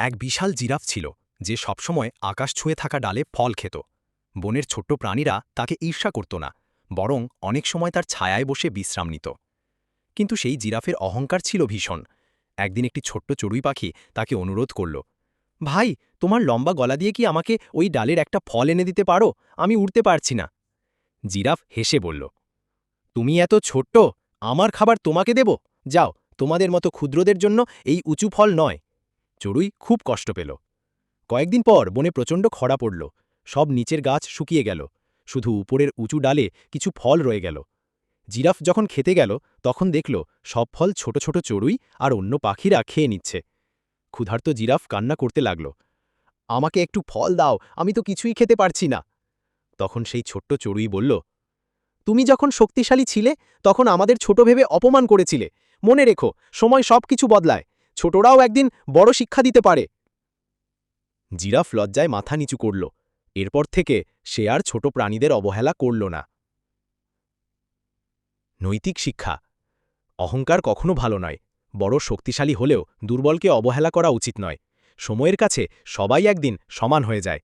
এক বিশাল জিরাফ ছিল, যে সবসময় আকাশ ছুঁয়ে থাকা ডালে ফল খেত। বনের ছোট্ট প্রাণীরা তাকে ঈর্ষা করত না, বরং অনেক সময় তার ছায়ায় বসে বিশ্রাম নিত। কিন্তু সেই জিরাফের অহংকার ছিল ভীষণ। একদিন একটি ছোট্ট চড়ুই পাখি তাকে অনুরোধ করল, ভাই, তোমার লম্বা গলা দিয়ে কি আমাকে ওই ডালের একটা ফল এনে দিতে পারো? আমি উড়তে পারছি না। জিরাফ হেসে বলল, তুমি এত ছোট্ট, আমার খাবার তোমাকে দেব? যাও, তোমাদের মতো ক্ষুদ্রদের জন্য এই উঁচু ফল নয়। চড়ুই খুব কষ্ট পেল। কয়েকদিন পর বনে প্রচণ্ড খরা পড়ল। সব নিচের গাছ শুকিয়ে গেল। শুধু উপরের উঁচু ডালে কিছু ফল রয়ে গেল। জিরাফ যখন খেতে গেল, তখন দেখল সব ফল ছোট ছোট চড়ুই আর অন্য পাখিরা খেয়ে নিচ্ছে। ক্ষুধার্ত জিরাফ কান্না করতে লাগল। আমাকে একটু ফল দাও, আমি তো কিছুই খেতে পারছি না। তখন সেই ছোট্ট চড়ুই বলল, তুমি যখন শক্তিশালী ছিলে, তখন আমাদের ছোট ভেবে অপমান করেছিলে। মনে রেখো, সময় সব কিছু বদলায়। ছোটরাও একদিন বড় শিক্ষা দিতে পারে। জিরাফ লজ্জায় মাথা নিচু করল। এরপর থেকে সে আর ছোট প্রাণীদের অবহেলা করল না। নৈতিক শিক্ষা। অহংকার কখনো ভালো নয়। বড় শক্তিশালী হলেও দুর্বলকে অবহেলা করা উচিত নয়। সময়ের কাছে সবাই একদিন সমান হয়ে যায়।